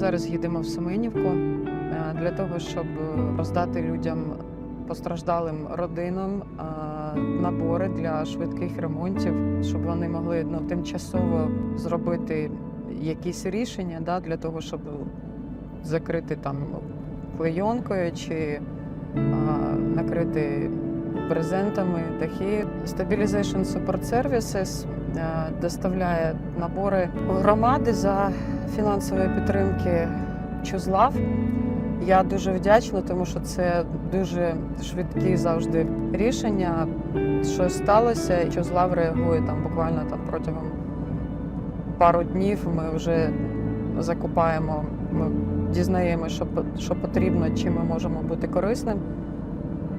Зараз їдемо в Семенівку е, для того, щоб роздати людям постраждалим родинам е, набори для швидких ремонтів, щоб вони могли ну, тимчасово зробити якісь рішення да, для того, щоб закрити там клейонкою чи е, накрити брезентами дахи. Stabilization Support Services доставляє набори громади за фінансової підтримки Чузлав. Я дуже вдячна, тому що це дуже швидкі завжди рішення. Щось сталося, і Чузлав реагує там буквально там протягом пару днів. Ми вже закупаємо, ми дізнаємося, що, що потрібно, чим ми можемо бути корисним.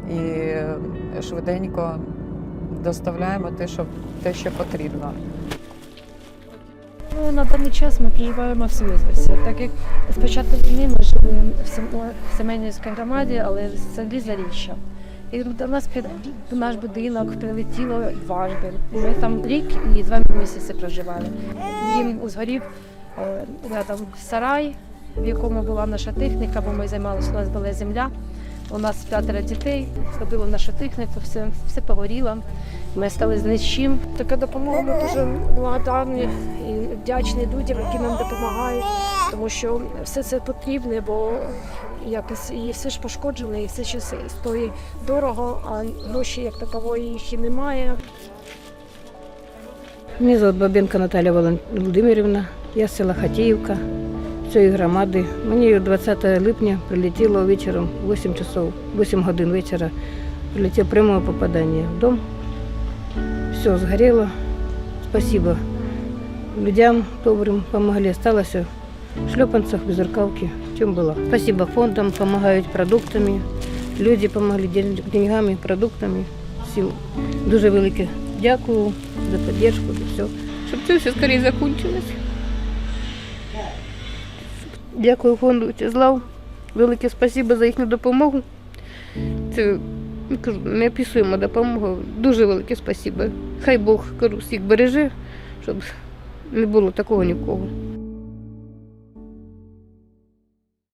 І швиденько доставляємо те, що, те, що потрібно. Ну, на даний час ми проживаємо в Світлосі. Так як з початку війни ми жили в Сем- Семенівській громаді, але в селі Заріччя. І до нас під в наш будинок прилетіло важбин. Ми там рік і два місяці проживали. Їм згорів е, рядом сарай, в якому була наша техніка, бо ми займалися, у нас була земля. У нас п'ятеро дітей, робили нашу техніку, все, все погоріло. Ми стали з нічим. Така допомога ми дуже благодарні і вдячні людям, які нам допомагають, тому що все це потрібне, бо якось і все ж пошкоджене, і все ще стоїть дорого, а гроші як такової їх і немає. Мене звати Бабенко Наталя Володимирівна. Я з села Хатіївка цієї громади. Мені 20 липня прилетіло вечором 8 часов, 8 годин вечора. Прилетіло пряме попадання в дом. Все згоріло. Спасибо людям добрым помогли. Осталось в шлепанцах, без рукавки, чем было. Спасибо фондам, помогают продуктами. Люди помогли ден- деньгами, продуктами. Всім дуже велике дякую за підтримку, за все. Щоб це все скоріше закінчилось. Дякую фонду Тізлав. Велике спасибо за їхню допомогу. Це кажу, неописуема допомога. Дуже велике спасибо. Хай Бог всіх береже, щоб не було такого нікого.